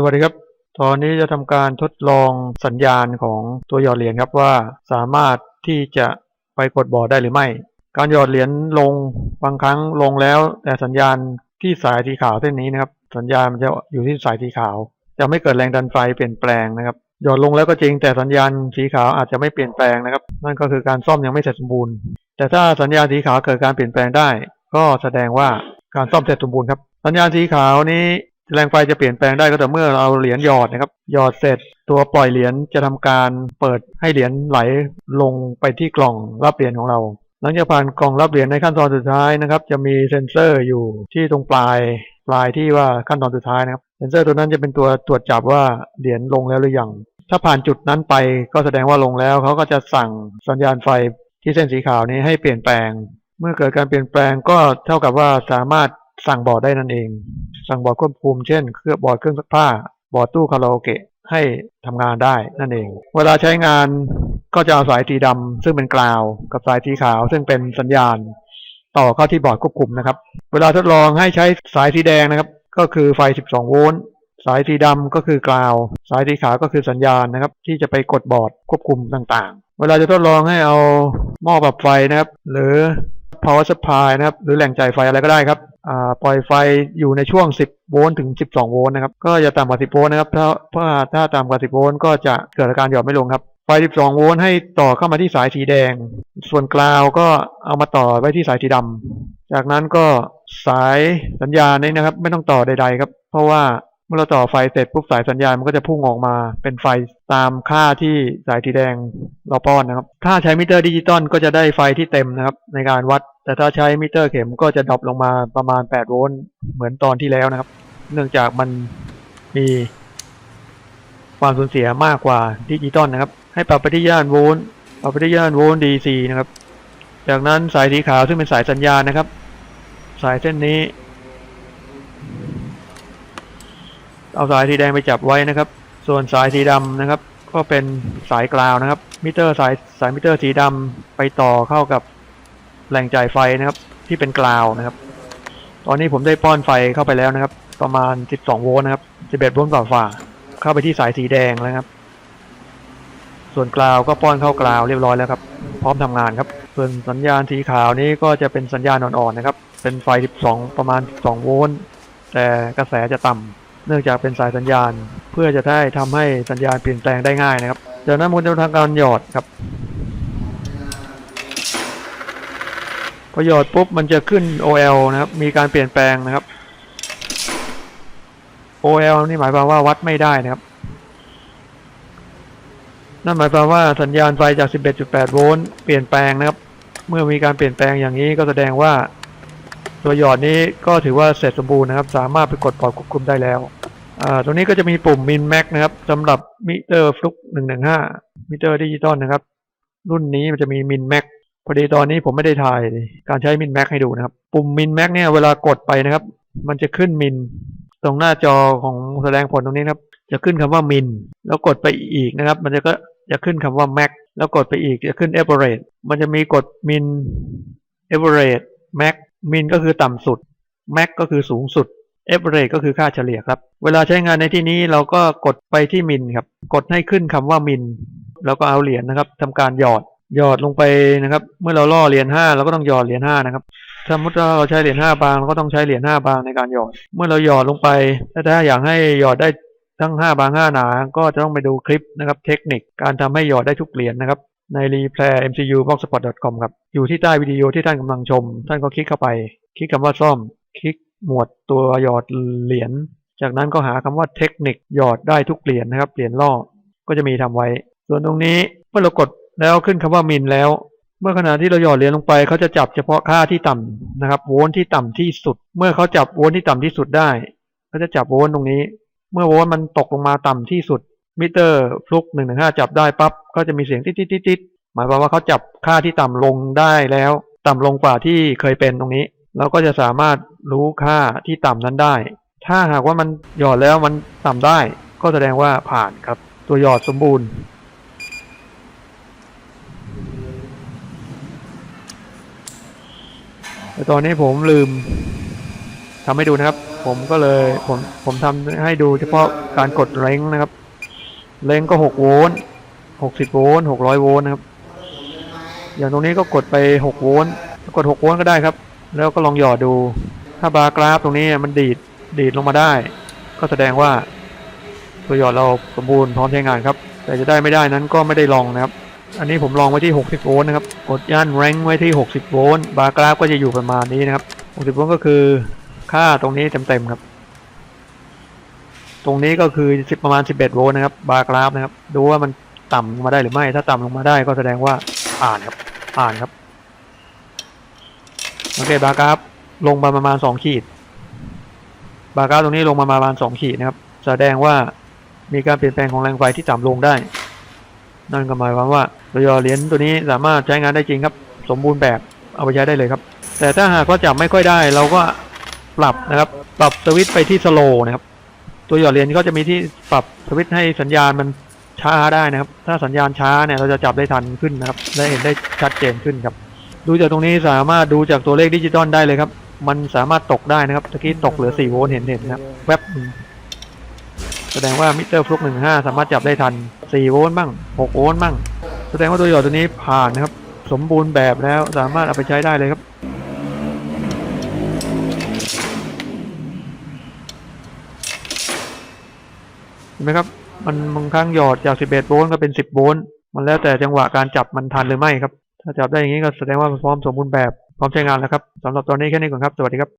สวัสดีครับ ตอนนี้จะทำการทดลองสัญญาณของตัวหยอดเหรียญครับว่าสามารถที่จะไปกดบอร์ดได้หรือไม่ การหยอดเหรียญลงบางครั้งลงแล้ว แต่สัญญาณที่สายสีขาวเส้นนี้นะครับ สัญญาณมันจะอยู่ที่สายสีขาว จะไม่เกิดแรงดันไฟเปลี่ยนแปลงนะครับ หยอดลงแล้วก็จริงแต่สัญญาณสีขาวอาจจะไม่เปลี่ยนแปลงนะครับ นั่นก็คือการซ่อมยังไม่เสร็จสมบูรณ์ แต่ถ้าสัญญาณสีขาวเกิดการเปลี่ยนแปลงได้ ก็แสดงว่าการซ่อมเสร็จสมบูรณ์ครับ สัญญาณสีขาวนี้ แรงไฟจะเปลี่ยนแปลงได้ก็แต่เมื่อเราเอาเหรียญหยอดนะครับ หยอดเสร็จ ตัวปล่อยเหรียญจะทำการเปิดให้เหรียญไหลลงไปที่กล่องรับเหรียญของเรา หลังจากผ่านกล่องรับเหรียญในขั้นตอนสุดท้ายนะครับ จะมีเซ็นเซอร์อยู่ที่ตรงปลายปลายที่ว่าขั้นตอนสุดท้ายนะครับ เซ็นเซอร์ตัวนั้นจะเป็นตัวตรวจจับว่าเหรียญลงแล้วหรือยังถ้าผ่านจุดนั้นไปก็แสดงว่าลงแล้วเขาก็จะสั่งสัญญาณไฟที่เส้นสีขาวนี้ให้เปลี่ยนแปลง เมื่อเกิดการเปลี่ยนแปลงก็เท่ากับว่าสามารถ สั่งบอร์ดได้นั่นเอง สั่งบอร์ดควบคุมเช่นเครื่องบอร์ดเครื่องซักผ้า บอร์ดตู้คาราโอเกะให้ทำงานได้นั่นเอง เวลาใช้งานก็จะเอาสายสีดำซึ่งเป็นกราวกับสายสีขาว ซึ่งเป็นสัญญาณ ต่อเข้าที่บอร์ดควบคุมนะครับ เวลาทดลองให้ใช้สายสีแดงนะครับ ก็คือไฟ 12 โวลต์สายสีดำก็คือกราว สายสีขาวก็คือสัญญาณนะครับ ที่จะไปกดบอร์ดควบคุมต่างๆ เวลาจะทดลองให้เอาหม้อปรับไฟนะครับ หรือ power supply นะครับ หรือแหล่งจ่ายไฟอะไรก็ได้ครับปล่อยไฟอยู่ในช่วง 10 โวลต์ถึง 12 โวลต์นะครับ ก็อย่าต่ำกว่า 10 โวลต์นะครับ ถ้าเพราะถ้าต่ำกว่า 10 โวลต์ก็จะเกิดอาการหยอดไม่ลงครับ ไฟ 12 โวลต์ให้ต่อเข้ามาที่สายสีแดง ส่วนกราวก็เอามาต่อไว้ที่สายสีดำจากนั้นก็สายสัญญาณนี้นะครับ ไม่ต้องต่อใด ๆ ครับ เพราะว่าเมื่อเราต่อไฟเสร็จปุ๊บสายสัญญาณมันก็จะพุ่งออกมา เป็นไฟตามค่าที่สายสีแดงเราป้อนนะครับ ถ้าใช้มิเตอร์ดิจิตอลก็จะได้ไฟที่เต็มนะครับ ในการวัด แต่ถ้าใช้มิเตอร์เข็มก็จะดรอปลงมาประมาณ 8 โวลต์เหมือนตอนที่แล้วนะครับ เนื่องจากมันมีความสูญเสียมากกว่าดิจิตอลนะครับ ให้ปรับไปที่ย่านโวลต์ปรับไปที่ย่านโวลต์ DC นะครับ จากนั้นสายสีขาวซึ่งเป็นสายสัญญาณนะครับ สายเส้นนี้ เอาสายสีแดงไปจับไว้นะครับ ส่วนสายสีดำนะครับ ก็เป็นสายกราวนะครับ มิเตอร์สายสายมิเตอร์สีดำไปต่อเข้ากับ แหล่งจ่ายไฟนะครับ ที่เป็นกราวนะครับ ตอนนี้ผมได้ป้อนไฟเข้าไปแล้วนะครับ ประมาณ 12 โวลต์นะครับ 11 โวลต์ฝ่าฝ่า เข้าไปที่สายสีแดงแล้วครับ ส่วนกราวก็ป้อนเข้ากราวเรียบร้อยแล้วครับ พร้อมทำงานครับ ส่วนสัญญาณสีขาวนี้ก็จะเป็นสัญญาณอ่อนๆนะครับ เป็นไฟ 12 ประมาณ 12 โวลต์ แต่กระแสจะต่ำเนื่องจากเป็นสายสัญญาณ เพื่อจะได้ทำให้สัญญาณเปลี่ยนแปลงได้ง่ายนะครับ จากนั้นมูลจะทำการหยอดครับ พอหยอดปุ๊บมันจะขึ้น OL นะครับ มีการเปลี่ยนแปลงนะครับ OL นี่หมายความว่าวัดไม่ได้นะครับ นั่นหมายความว่าสัญญาณไฟจาก 11.8 โวลต์เปลี่ยนแปลงนะครับ เมื่อมีการเปลี่ยนแปลงอย่างนี้ก็แสดงว่าตัวหยอดนี้ก็ถือว่าเสร็จสมบูรณ์นะครับ สามารถไปกดปลดควบคุมได้แล้วตรงนี้ก็จะมีปุ่ม min max นะครับสำหรับมิเตอร์ฟลุก115มิเตอร์ดิจิตอลนะครับ รุ่นนี้มันจะมี min max พอดีตอนนี้ผมไม่ได้ถ่ายการใช้ min max ให้ดูนะครับ ปุ่ม min max เนี่ยเวลากดไปนะครับ มันจะขึ้น min ตรงหน้าจอของแสดงผลตรงนี้นะครับ จะขึ้นคำว่า min แล้วกดไปอีกนะครับ มันจะก็จะขึ้นคำว่า max แล้วกดไปอีกจะขึ้น average มันจะมีกด min average max min ก็คือต่ำสุด max ก็คือสูงสุด average ก็คือค่าเฉลี่ยครับ เวลาใช้งานในที่นี้เราก็กดไปที่ min ครับ กดให้ขึ้นคำว่า min แล้วก็เอาเหรียญนะครับทำการหยอด หยอดลงไปนะครับ เมื่อเราล่อเหรียญห้าเราก็ต้องหยอดเหรียญห้านะครับสมมติว่าเราใช้เหรียญห้าบางเราก็ต้องใช้เหรียญห้าบางในการหยอด เมื่อเราหยอดลงไปถ้าถ้าอยากให้หยอดได้ทั้งห้าบางห้าหนา ก็จะต้องไปดูคลิปนะครับ เทคนิคการทำให้หยอดได้ทุกเหรียญนะครับใน replay mcu blogspot.com ครับ อยู่ที่ใต้วิดีโอที่ท่านกำลังชม ท่านก็คลิกเข้าไป คลิกคำว่าซ่อม คลิกหมวดตัวหยอดเหรียญจากนั้นก็หาคำว่าเทคนิคหยอดได้ทุกเหรียญนะครับเหรียญล่อก็จะมีทำไว้ ส่วนตรงนี้เมื่อเรากด แล้วขึ้นคำว่ามินแล้ว เมื่อขณะที่เราหยอดเหรียญลงไปเขาจะจับเฉพาะค่าที่ต่ำนะครับ โวลต์ที่ต่ำที่สุด เมื่อเขาจับโวลต์ที่ต่ำที่สุดได้เขาจะจับโวลต์ตรงนี้ เมื่อโวลต์มันตกลงมาต่ำที่สุด มิเตอร์ฟลุกหนึ่งหนึ่งห้าจับได้ปั๊บก็จะมีเสียงติดติดติดติดหมายความว่าเขาจับค่าที่ต่ำลงได้แล้ว ต่ำลงกว่าที่เคยเป็นตรงนี้เราก็จะสามารถรู้ค่าที่ต่ำนั้นได้ ถ้าหากว่ามันหยอดแล้วมันต่ำได้ ก็แสดงว่าผ่านครับ ตัวหยอดสมบูรณ์ แต่ตอนนี้ผมลืมทำให้ดูนะครับ ผมก็เลยผมผมทำให้ดูเฉพาะการกดเล้งนะครับ เล้งก็หกโวลต์หกสิบโวลต์หกร้อยโวลต์นะครับ อย่างตรงนี้ก็กดไปหกโวลต์กดหกโวลต์ก็ได้ครับ แล้วก็ลองหยอดดู ถ้าบาร์กราฟตรงนี้มันดีดดีดลงมาได้ ก็แสดงว่าตัวหยอดเราสมบูรณ์พร้อมใช้งานครับ แต่จะได้ไม่ได้นั้นก็ไม่ได้ลองนะครับ อันนี้ผมลองไว้ที่ 60 โวลต์นะครับ กดย่านแรงไว้ที่ 60 โวลต์ บาร์กราฟก็จะอยู่ประมาณนี้นะครับ 60 โวลต์ก็คือค่าตรงนี้เต็มๆครับ ตรงนี้ก็คือ10ประมาณ 11 โวลต์นะครับ บาร์กราฟนะครับ ดูว่ามันต่ำลงมาได้หรือไม่ ถ้าต่ำลงมาได้ก็แสดงว่าผ่านครับผ่านครับ โอเค บาร์กราฟลงมาประมาณ 2 ขีด บาร์กราฟตรงนี้ลงมาประมาณ 2 ขีดนะครับ แสดงว่ามีการเปลี่ยนแปลงของแรงไฟที่ต่ำลงได้ นั่นก็หมายความว่าตัวยอเหรียญตัวนี้สามารถใช้งานได้จริงครับ สมบูรณ์แบบเอาไปใช้ได้เลยครับ แต่ถ้าหากว่าจับไม่ค่อยได้ เราก็ปรับนะครับ ปรับสวิตช์ไปที่สโลนะครับ ตัวหยอดเหรียญก็จะมีที่ปรับสวิตช์ให้สัญญาณมันช้าได้นะครับ ถ้าสัญญาณช้าเนี่ยเราจะจับได้ทันขึ้นนะครับ และเห็นได้ชัดเจนขึ้นครับ ดูจากตรงนี้สามารถดูจากตัวเลขดิจิตอลได้เลยครับ มันสามารถตกได้นะครับตะกี้ตกเหลือ4โวลต์เห็นเห็นนะครับ แวบแสดงว่ามิเตอร์ฟลุกหนึ่งห้าสามารถจับได้ทัน 4 โวลต์บ้าง 6 โวลต์บ้าง แสดงว่าตัวหยอดตัวนี้ผ่านนะครับ สมบูรณ์แบบแล้วสามารถเอาไปใช้ได้เลยครับ เห็นไหมครับ มันบางครั้งหยอดจาก 11 โวลต์ก็เป็น 10 โวลต์ มันแล้วแต่จังหวะการจับมันทันหรือไม่ครับ ถ้าจับได้อย่างนี้ก็แสดงว่าพร้อมสมบูรณ์แบบพร้อมใช้งานแล้วครับสำหรับตอนนี้แค่นี้ก่อนครับ สวัสดีครับ